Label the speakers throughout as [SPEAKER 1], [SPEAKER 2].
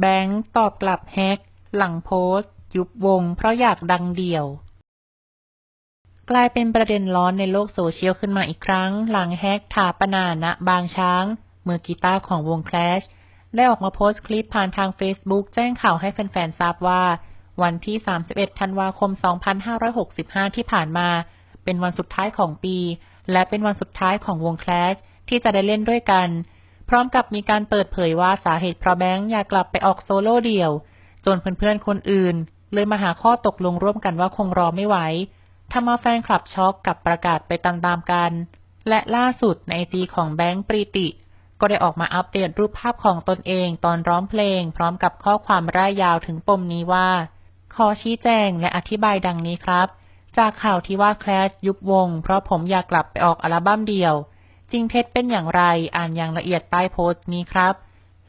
[SPEAKER 1] แบงค์ตอบกลับแฮก หลังโพสต์ ยุบวง เพราะอยากดังเดี่ยว กลายเป็นประเด็นร้อนในโลกโซเชียลขึ้นมาอีกครั้ง หลังแฮกถาปนาณบางช้าง มือกีตาร์ของวงแคลชได้ออกมาโพสต์คลิปผ่านทาง Facebook แจ้งข่าวให้แฟนๆทราบว่า วันที่ 31 ธันวาคม 2565 ที่ผ่านมา เป็นวันสุดท้ายของปี และเป็นวันสุดท้ายของวงแคลชที่จะได้เล่นด้วยกัน พร้อมกับมีการเปิดเผยว่าสาเหตุเพราะแบงค์อยากกลับไปออกโซโล่เดี่ยว จนเพื่อนๆคนอื่น เลยมาหาข้อตกลงร่วมกันว่าคงรอไม่ไหวทำเอาแฟนคลับช็อกกับประกาศไปตามๆกัน และล่าสุดในไอจีของแบงค์ปรีติ ก็ได้ออกมาอัปเดตรูปภาพของตนเองตอนร้องเพลง พร้อมกับข้อความร่ายยาวถึงปมนี้ว่า ขอชี้แจงและอธิบายดังนี้ครับ จากข่าวที่ว่าแคลชยุบวง เพราะผมอยากกลับไปออกอัลบั้มเดี่ยว จริงเท็จเป็นอย่างไรอ่านอย่างละเอียดใต้โพสต์นี้ครับ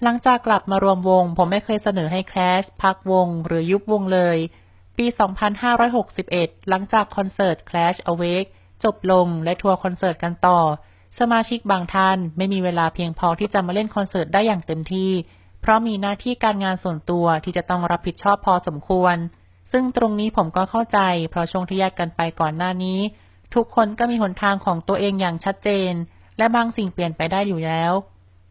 [SPEAKER 1] หลังจากกลับมารวมวง ผมไม่เคยเสนอให้แคลชพักวง หรือยุบวงเลย ปี 2561 หลังจากคอนเสิร์ต Clash Awake จบลงและทัวร์คอนเสิร์ตกันต่อ สมาชิกบางท่านไม่มีเวลาเพียงพอที่จะมาเล่นคอนเสิร์ตได้อย่างเต็มที่ เพราะมีหน้าที่การงานส่วนตัวที่จะต้องรับผิดชอบพอสมควร ซึ่งตรงนี้ผมก็เข้าใจ เพราะช่วงที่แยกกันไปก่อนหน้านี้ ทุกคนก็มีหนทางของตัวเองอย่างชัดเจน และบางสิ่งเปลี่ยนไปได้อยู่แล้ว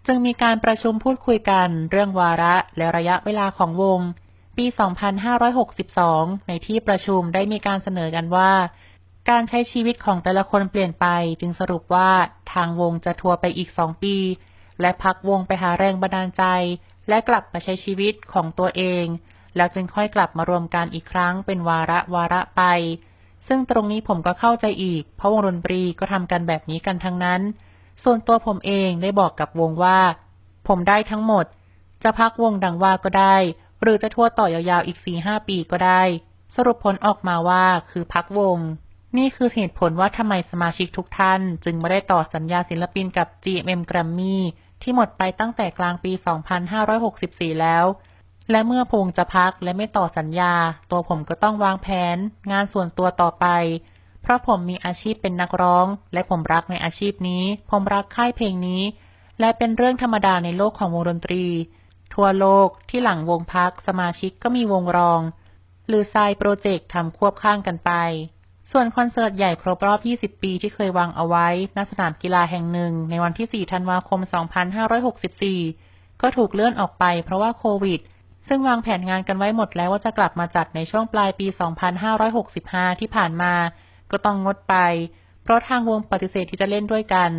[SPEAKER 1] จึงมีการประชุมพูดคุยกันเรื่องวาระและระยะเวลาของวง ปี 2562 ในที่ประชุมได้มีการเสนอกันว่า การใช้ชีวิตของแต่ละคนเปลี่ยนไป จึงสรุปว่าทางวงจะทัวร์ไปอีกสองปี และพักวงไปหาแรงบันดาลใจ และกลับมาใช้ชีวิตของตัวเอง แล้วจึงค่อยกลับมารวมกันอีกครั้งเป็นวาระวาระไปซึ่งตรงนี้ผมก็เข้าใจอีก เพราะวงดนตรีก็ทำกันแบบนี้กันทั้งนั้น ส่วนตัวผมเองได้บอกกับวงว่า ผมได้ทั้งหมด จะพักวงดังว่าก็ได้ หรือจะทัวร์ต่อยาวๆอีกสี่ห้าปีก็ได้ สรุปผลออกมาว่าคือพักวง นี่คือเหตุผลว่าทำไมสมาชิกทุกท่าน จึงไม่ได้ต่อสัญญาศิลปินกับ GMM Grammy ที่หมดไปตั้งแต่กลางปี 2564 แล้ว และเมื่อพงจะพักและไม่ต่อสัญญา ตัวผมก็ต้องวางแผน งานส่วนตัวต่อไป เพราะผมมีอาชีพเป็นนักร้อง และผมรักในอาชีพนี้ ผมรักค่ายเพลงนี้ และเป็นเรื่องธรรมดาในโลกของวงดนตรี ทั่วโลกที่หลังวงพักสมาชิกก็มีวงรอง หรือไซโปรเจกต์ทำควบข้างกันไป ส่วนคอนเสิร์ตใหญ่ครบรอบ 20 ปีที่เคยวางเอาไว้ณสนามกีฬาแห่งหนึ่ง ในวันที่ 4 ธันวาคม 2564 ก็ถูกเลื่อนออกไปเพราะว่าโควิดซึ่งวางแผนงานกันไว้หมดแล้วว่าจะกลับมาจัดในช่วงปลายปี 2565 ที่ผ่านมา ก็ต้องงดไป เพราะทางวงปฏิเสธที่จะเล่นด้วยกัน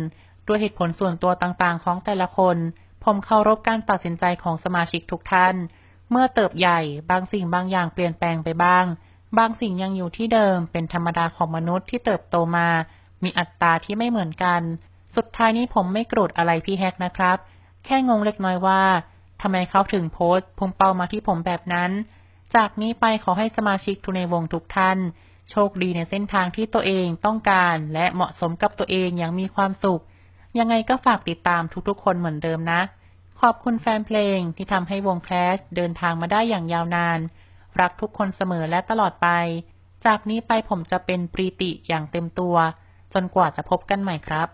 [SPEAKER 1] ด้วยเหตุผลส่วนตัวต่างๆ ของแต่ละคน ผมเคารพการตัดสินใจของสมาชิกทุกท่าน เมื่อเติบใหญ่บางสิ่งบางอย่างเปลี่ยนแปลงไปบ้าง บางสิ่งยังอยู่ที่เดิมเป็นธรรมดาของมนุษย์ที่เติบโตมา มีอัตราที่ไม่เหมือนกัน สุดท้ายนี้ผมไม่โกรธอะไรพี่แฮกนะครับ แค่งงเล็กน้อยว่าทำไมเขาถึงโพสต์พุ่งเป้ามาที่ผมแบบนั้น จากนี้ไปขอให้สมาชิกทุกในวงทุกท่าน โชคดีในเส้นทางที่ตัวเองต้องการและเหมาะสมกับตัวเองอย่างมีความสุข ยังไงก็ฝากติดตามทุกๆคนเหมือนเดิมนะ ขอบคุณแฟนเพลงที่ทำให้วงแคลสเดินทางมาได้อย่างยาวนาน รักทุกคนเสมอและตลอดไป จากนี้ไปผมจะเป็นปรีติอย่างเต็มตัว จนกว่าจะพบกันใหม่ครับ